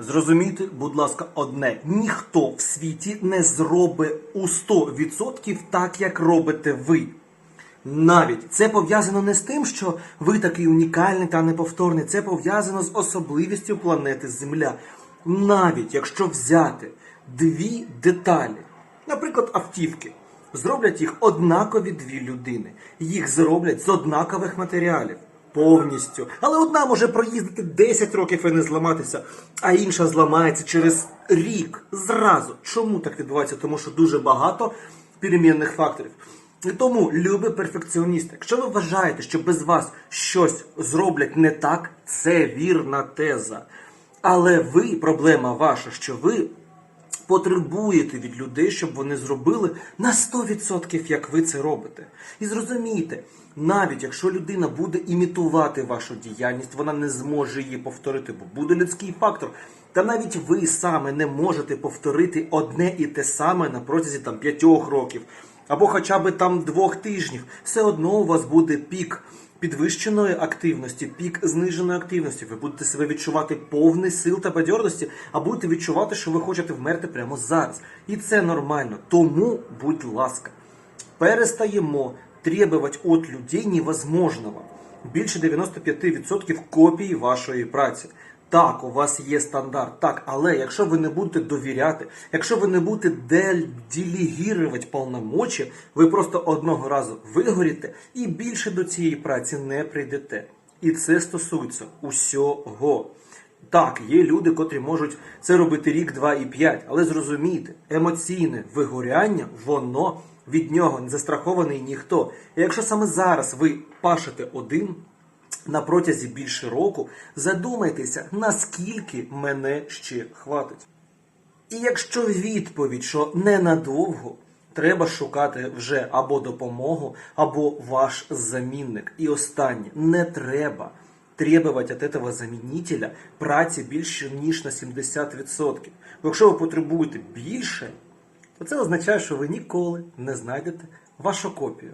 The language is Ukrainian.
Зрозумійте, будь ласка, одне: ніхто в світі не зробить у 100% так, як робите ви. Навіть це пов'язано не з тим, що ви такий унікальний та неповторний. Це пов'язано з особливістю планети Земля. Навіть якщо взяти дві деталі, наприклад, автівки, зроблять їх однакові дві людини. Їх зроблять з однакових матеріалів. Повністю. Але одна може проїздити 10 років і не зламатися, а інша зламається через рік зразу. Чому так відбувається? Тому що дуже багато перемінних факторів. І тому, любі перфекціоністи, якщо ви вважаєте, що без вас щось зроблять не так, це вірна теза. Але ви, проблема ваша, що ви потребуєте від людей, щоб вони зробили на 100% як ви це робите. І зрозумійте, навіть якщо людина буде імітувати вашу діяльність, вона не зможе її повторити, бо буде людський фактор. Та навіть ви саме не можете повторити одне і те саме на протязі там п'ятьох років або хоча б там двох тижнів. Все одно у вас буде пік підвищеної активності, пік зниженої активності. Ви будете себе відчувати повний сил та бадьорності, а будете відчувати, що ви хочете вмерти прямо зараз. І це нормально. Тому, будь ласка, перестаємо требувати від людей невозможного. Більше 95% копій вашої праці. Так, у вас є стандарт, так, але якщо ви не будете довіряти, якщо ви не будете делегірувати повномочі, ви просто одного разу вигоріте і більше до цієї праці не прийдете. І це стосується усього. Так, є люди, котрі можуть це робити рік, два і п'ять, але зрозумійте, емоційне вигоряння, воно від нього не застрахований ніхто. І якщо саме зараз ви пашете один, на протязі більше року, задумайтеся, наскільки мене ще хватить. І якщо відповідь, що ненадовго, треба шукати вже або допомогу, або ваш замінник. І останнє, не треба требувати від этого замінителя праці більше ніж на 70%. Бо якщо ви потребуєте більше, то це означає, що ви ніколи не знайдете вашу копію.